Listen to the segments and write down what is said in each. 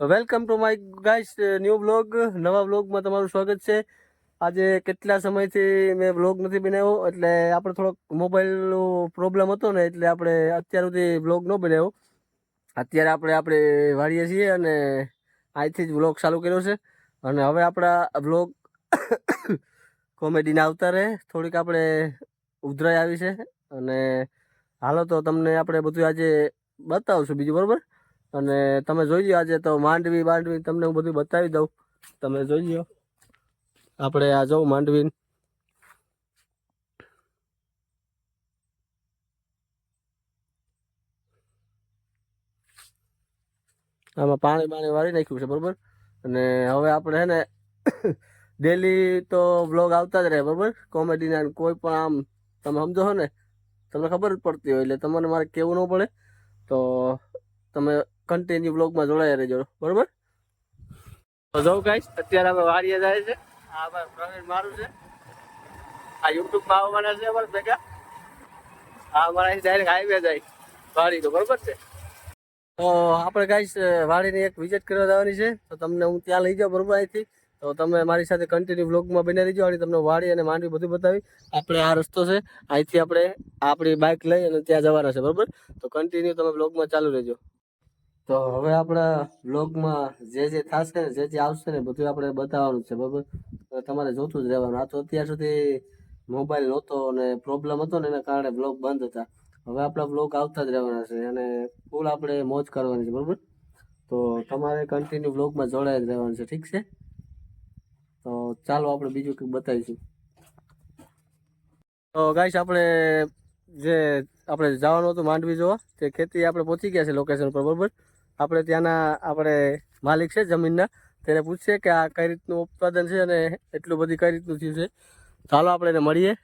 Welcome to my guys new blog નવા બ્લોગમાં તમારું સ્વાગત છે. આજે કેટલા સમયથી મેં બ્લોગ નથી બનાવ્યો, એટલે આપણે થોડોક મોબાઈલનો પ્રોબ્લેમ હતો ને, એટલે આપણે અત્યાર સુધી બ્લોગ ન બનાવ્યો. અત્યારે આપણે આપણે વાળીએ છીએ અને અહીંથી જ બ્લોગ ચાલુ કર્યો છે. અને હવે આપણા બ્લોગ કોમેડીના આવતા રહે થોડીક આપણે ઉધરાઈ આવી છે. અને હાલો તો તમને આપણે બધું આજે બતાવશું બીજું, બરોબર? અને તમે જોઈ લો આજે તો માંડવી માંડવી તમને હું બધું બતાવી દઉં. તમે જોઈ લો. આપણે આ જવું માંડવી આમાં પાણી પાણી વાળી નાખ્યું છે, બરોબર? અને હવે આપણે હે ને ડેલી તો બ્લોગ આવતા જ રહે, બરોબર? કોમેડીના કોઈ પણ આમ, તમે સમજો છો ને, તમને ખબર જ પડતી હોય, એટલે તમને મારે કહેવું ન પડે. તો તમે કન્ટિન્યુ બ્લોગમાં જોડાયા રહેજો. બરોબર? જવું ગાઈસ અત્યારે અમે વાડીએ જાય છે. આ પ્રવીણ મારું છે. આ યુટ્યુબમાં આવવાના છે અમારે ભેગા. આ અમારા ડાયરેક્ટ હાઈવે જાય વાડી તો, બરોબર છે? તો આપણે ગાઈસ વાડીની એક વિઝિટ કરવા જવાની છે. તો તમને હું ત્યાં લઈ જાઉં, બરોબર, અહીંથી. તો તમે મારી સાથે કન્ટિન્યુ બ્લોગમાં બની રહીજો. અને તમને વાડી અને માંડવી બધું બતાવી. આપણે આ રસ્તો છે. અહીંથી આપણે આપણી બાઇક લઈ અને ત્યાં જવાના છે, બરોબર? તો કન્ટિન્યુ તમે બ્લોગમાં ચાલુ રહેજો. તો હવે આપણા બ્લોગમાં જે જે થશે ને જે જે આવશે ને બધું આપણે બતાવવાનું છે, બરાબર? તમારે જોતું જ રહેવાનું. આ તો અત્યાર સુધી મોબાઈલ નહોતો અને પ્રોબ્લેમ હતો ને એના કારણે બ્લોગ બંધ હતા. હવે આપણા બ્લોગ આવતા જ રહેવાના છે અને ફૂલ આપણે મોજ કરવાની છે, બરાબર? તો તમારે કન્ટિન્યુ બ્લોગમાં જોડાઈ જ રહેવાનું છે, ઠીક છે? તો ચાલો આપણે બીજું કંઈક બતાવીશું. તો ગાઈશ આપણે જે આપણે જવાનું હતું માંડવી જોવા, તે ખેતી આપણે પહોંચી ગયા છે લોકેશન પર, બરોબર? આપણે ત્યાંના આપણે માલિક છે જમીનના તેને પૂછીએ કે આ કઈ રીતનું ઉત્પાદન છે અને એટલું બધી કઈ રીતનું થયું છે. ચાલો આપણે એને મળીએ.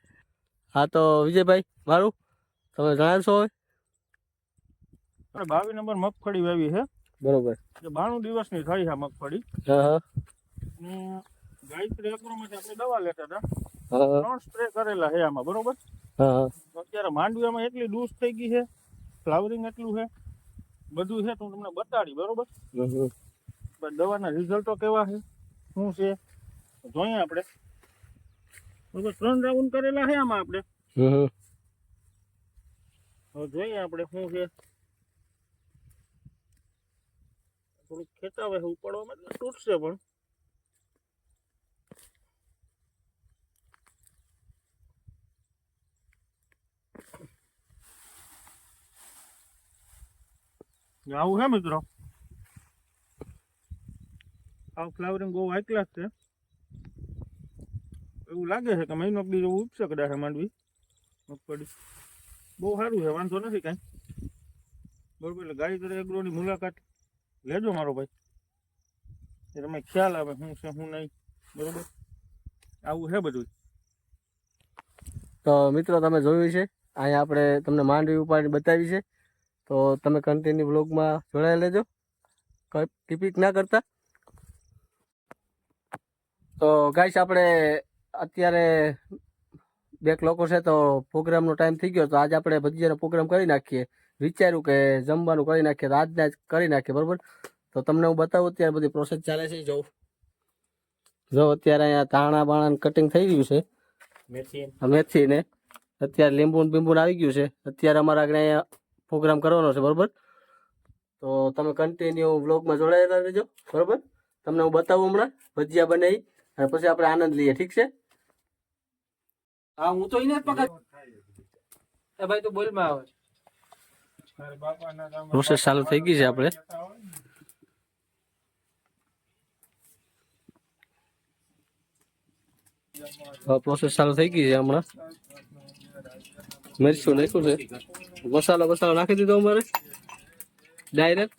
હા તો વિજયભાઈ મારું તમે જણાવશો હવે? આપણે બાવીસ નંબર મગફળી વાવી છે બરોબર. બાણું દિવસની થઈ છે મગફળી. હા ગાયત્રી એગ્રોમાંથી આપણે દવા લેતા હતા. ત્રણ સ્પ્રે કરેલા છે આમાં બરોબર? હા હા. તો અત્યારે માંડવીમાં એટલી ડૂસ થઈ ગઈ છે ફ્લાવરિંગ એટલું છે. બધું છે તું હું તમને બતાડી બરોબર. પણ દવાના રિઝલ્ટો કેવા છે? શું છે? જોઈએ આપણે. બરોબર ત્રણ રાઉન્ડ કરેલા છે આમાં આપણે. હવે જોઈએ આપણે શું છે. થોડુંક ખેંચાવે છે ઉપાડવામાં તૂટશે પણ. આવું છે મિત્રો? આ ફ્લાવરિંગ બહુ હાઈ ક્લાસ છે. એવું લાગે છે કે મહિનો બીજો ઉપસે કદાચ માંડવી. મગફળી. બહુ સારું છે, વાંધો નથી કાંઈ. બરોબર, એટલે ગાયત્રી એગ્રોની મુલાકાત લેજો મારો ભાઈ. એ તમે ખ્યાલ આવે શું છે શું નહીં. બરોબર? આવું છે બધું તો મિત્રો, તમે જોયું છે? અહીંયા આપણે તમને માંડવી ઉપાડી બતાવી છે. તો તમે કન્ટિન્યુ બ્લોગમાં જોડાઈ લેજો. કઈ ટીપીક ના કરતા. તો ગાઈશ આપણે અત્યારે બે લોકો છે તો પ્રોગ્રામનો ટાઈમ થઈ ગયો. તો આજે આપણે ભજીયાનો પ્રોગ્રામ કરી નાખીએ. વિચાર્યું કે જમવાનું કરી નાખીએ તો આજના જ કરી નાખીએ બરાબર? તો તમને હું બતાવું અત્યારે બધી પ્રોસેસ ચાલે છે. જોઉં જો અત્યારે અહીંયા ધાણા બાણા કટિંગ થઈ ગયું છે. મેથી આ મેથી ને અત્યારે લીંબુ બીંબુ આવી ગયું છે. અત્યારે અમારા આગળ અહીંયા પ્રોગ્રામ કરવાનો છે, બરોબર? તો તમે કન્ટિન્યુ વ્લોગમાં જોડાયેલા રહેજો, બરોબર? તમને હું બતાવું હમણાં, ભજીયા બનાવી, અને પછી આપણે આનંદ લઈએ, ઠીક છે? હા, હું તો એને જ પકડ ભાઈ, તો બોલમાં આવે. પ્રોસેસ ચાલુ થઈ ગઈ છે આપણે. પ્રોસેસ ચાલુ થઈ ગઈ છે હમણાં. મરચું નાખ્યું છે. મસાલો મસાલો નાખી દીધો અમારે. ડાયરેક્ટ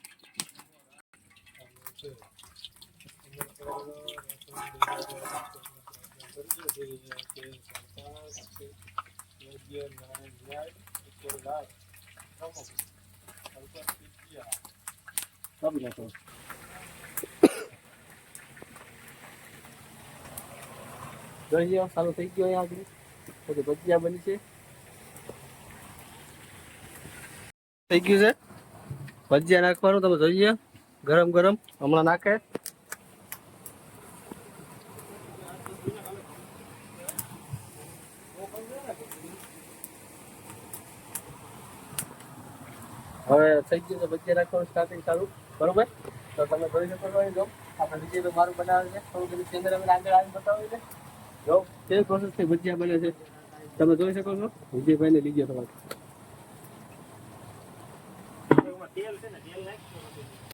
ચાલુ થઈ ગયો અહીંયા આગળ. ભજીયા બની છે. થઈ ગયું છે. ભજીયા નાખવાનું, તમે જોઈએ ગરમ ગરમ. હમણાં નાખે. હવે થઈ ગયું છે ભજીયા રાખવાનું સ્ટાર્ટિંગ ચાલુ. બરોબર? તો તમે જોઈ શકો છો જો. આપણે વિજયભાઈ મારું બનાવે છે. થોડું બધું કેમેરામેન આગળ આવીને બતાવે છે જો, તે પ્રોસેસથી ભજીયા બને છે. તમે જોઈ શકો છો. વિજયભાઈને લીધે તમારે. તેલ છે ને તેલ નાખી